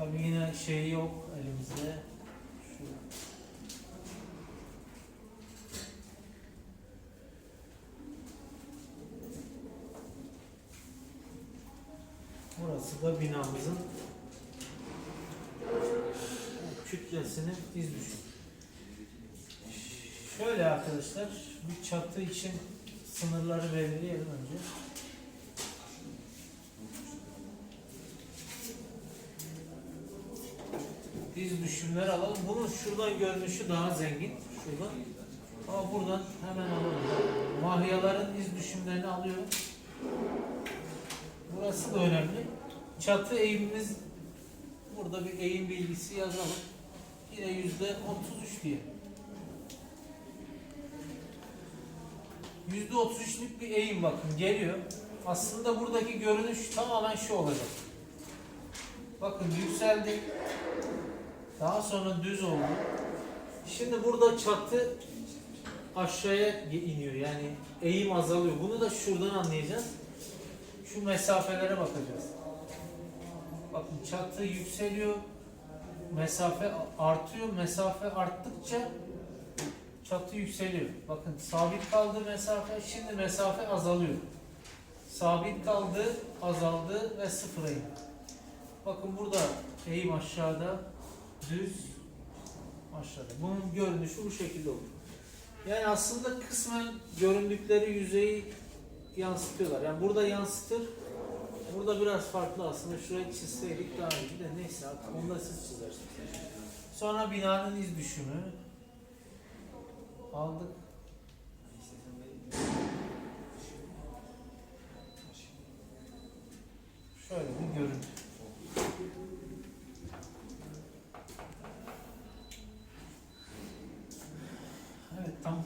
Tabii yine şey yok elimizde. Şu. Burası da binamızın kütlesinin iz düşümü. Şöyle arkadaşlar, bir çatı için sınırları belirleyelim önce. Diz düşümleri alalım. Bunun şuradan görünüşü daha zengin. Şuradan. Ama buradan hemen alalım. Mahyaların iz düşümlerini alıyorum. Burası da önemli. Çatı eğimimiz burada bir eğim bilgisi yazalım. Yine yüzde 33 diye. Yüzde 33'lük bir eğim bakın geliyor. Aslında buradaki görünüş tamamen şu olacak. Bakın yükseldi. Daha sonra düz oldu. Şimdi burada çatı aşağıya iniyor. Yani eğim azalıyor. Bunu da şuradan anlayacağız. Şu mesafelere bakacağız. Bakın çatı yükseliyor. Mesafe artıyor. Mesafe arttıkça çatı yükseliyor. Bakın sabit kaldı mesafe. Şimdi mesafe azalıyor. Sabit kaldı, azaldı ve sıfıra indi. Bakın burada eğim aşağıda, düz aşağıda. Bunun görünüşü bu şekilde olur. Yani aslında kısmen göründükleri yüzeyi yansıtıyorlar. Yani burada yansıtır, burada biraz farklı aslında. Şurayı çizseydik daha iyi de neyse artık onu da siz çizersiniz. Sonra binanın iz düşümü aldık. Şöyle bir görüntü. 脏